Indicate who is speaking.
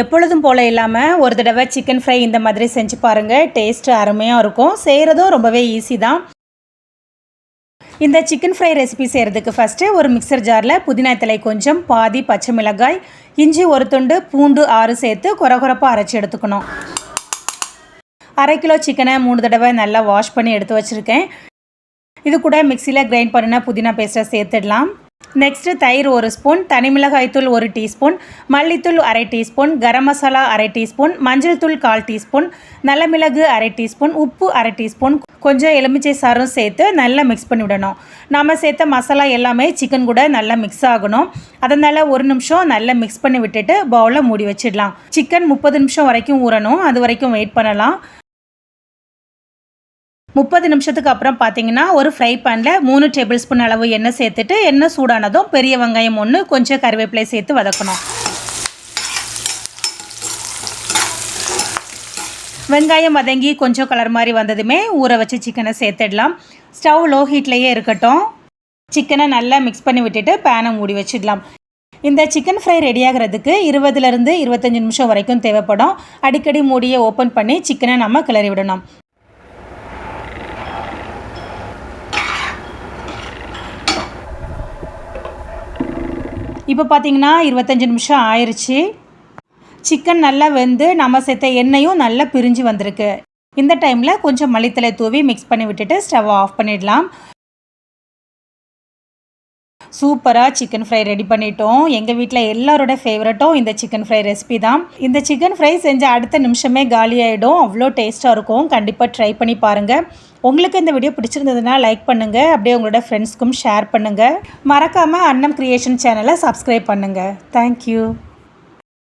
Speaker 1: எப்பொழுதும் போல் இல்லாமல் ஒரு தடவை சிக்கன் ஃப்ரை இந்த மாதிரி செஞ்சு பாருங்கள் டேஸ்ட்டு அருமையாக இருக்கும். செய்கிறதும் ரொம்பவே ஈஸி தான். இந்த சிக்கன் ஃப்ரை ரெசிபி செய்கிறதுக்கு ஃபஸ்ட்டு ஒரு மிக்சர் ஜாரில் புதினா தலை கொஞ்சம் பாதி பச்சை மிளகாய் இஞ்சி ஒரு துண்டு பூண்டு ஆறு சேர்த்து குறை குறைப்பாக அரைச்சி எடுத்துக்கணும். அரை கிலோ சிக்கனை மூணு தடவை நல்லா வாஷ் பண்ணி எடுத்து வச்சுருக்கேன். இது கூட மிக்சியில் கிரைண்ட் பண்ணின புதினா பேஸ்ட்டை சேர்த்துடலாம். நெக்ஸ்ட்டு தயிர் ஒரு ஸ்பூன் தனி மிளகாய்த்தூள் ஒரு டீஸ்பூன் மல்லித்தூள் அரை டீஸ்பூன் கரம் மசாலா அரை டீஸ்பூன் மஞ்சள் தூள் கால் டீஸ்பூன் நல்ல மிளகு அரை டீஸ்பூன் உப்பு அரை டீஸ்பூன் கொஞ்சம் எலுமிச்சை சாரும் சேர்த்து நல்லா மிக்ஸ் பண்ணி விடணும். நாம் சேர்த்த மசாலா எல்லாமே சிக்கன் கூட நல்லா மிக்ஸ் ஆகணும். அதனால் ஒரு நிமிஷம் நல்லா மிக்ஸ் பண்ணி விட்டுட்டு பவுலில் மூடி வச்சிடலாம். சிக்கன் முப்பது நிமிஷம் வரைக்கும் ஊறணும். அது வரைக்கும் வெயிட் பண்ணலாம். முப்பது நிமிஷத்துக்கு அப்புறம் பார்த்தீங்கன்னா ஒரு ஃப்ரை பேனில் மூணு டேபிள் ஸ்பூன் அளவு எண்ணெய் சேர்த்துட்டு எண்ணெய் சூடானதும் பெரிய வெங்காயம் ஒன்று கொஞ்சம் கருவேப்பிலை சேர்த்து வதக்கணும். வெங்காயம் வதங்கி கொஞ்சம் கலர் மாதிரி வந்ததுமே ஊற வச்சு சிக்கனை சேர்த்துடலாம். ஸ்டவ் லோ ஹீட்லேயே இருக்கட்டும். சிக்கனை நல்லா மிக்ஸ் பண்ணி விட்டுட்டு பேனை மூடி வச்சிடலாம். இந்த சிக்கன் ஃப்ரை ரெடியாகிறதுக்கு இருபதுலேருந்து இருபத்தஞ்சி நிமிஷம் வரைக்கும் தேவைப்படும். அடிக்கடி மூடியை ஓப்பன் பண்ணி சிக்கனை நம்ம கிளறி விடணும். இப்போ பார்த்தீங்கன்னா இருபத்தஞ்சி நிமிஷம் ஆயிடுச்சு சிக்கன் நல்லா வெந்து நம்ம சேர்த்த எண்ணெயும் நல்லா பிரிஞ்சு வந்திருக்கு. இந்த டைமில் கொஞ்சம் மல்லித்தலை தூவி மிக்ஸ் பண்ணி விட்டுட்டு ஸ்டவ் ஆஃப் பண்ணிடலாம். சூப்பராக சிக்கன் ஃப்ரை ரெடி பண்ணிட்டோம். எங்கள் வீட்டில் எல்லாரோட ஃபேவரட்டும் இந்த சிக்கன் ஃப்ரை ரெசிபி தான். இந்த சிக்கன் ஃப்ரை செஞ்ச அடுத்த நிமிஷமே காலி ஆகிடும் அவ்வளோ டேஸ்ட்டாக இருக்கும். கண்டிப்பாக ட்ரை பண்ணி பாருங்கள் உங்களுக்கு இந்த வீடியோ பிடிச்சிருந்ததுன்னா லைக் பண்ணுங்கள் அப்படியே உங்களோட ஃப்ரெண்ட்ஸ்க்கும் ஷேர் பண்ணுங்கள் மறக்காமல் அன்னம் க்ரியேஷன் சேனலை சப்ஸ்கிரைப் பண்ணுங்கள் தேங்க்யூ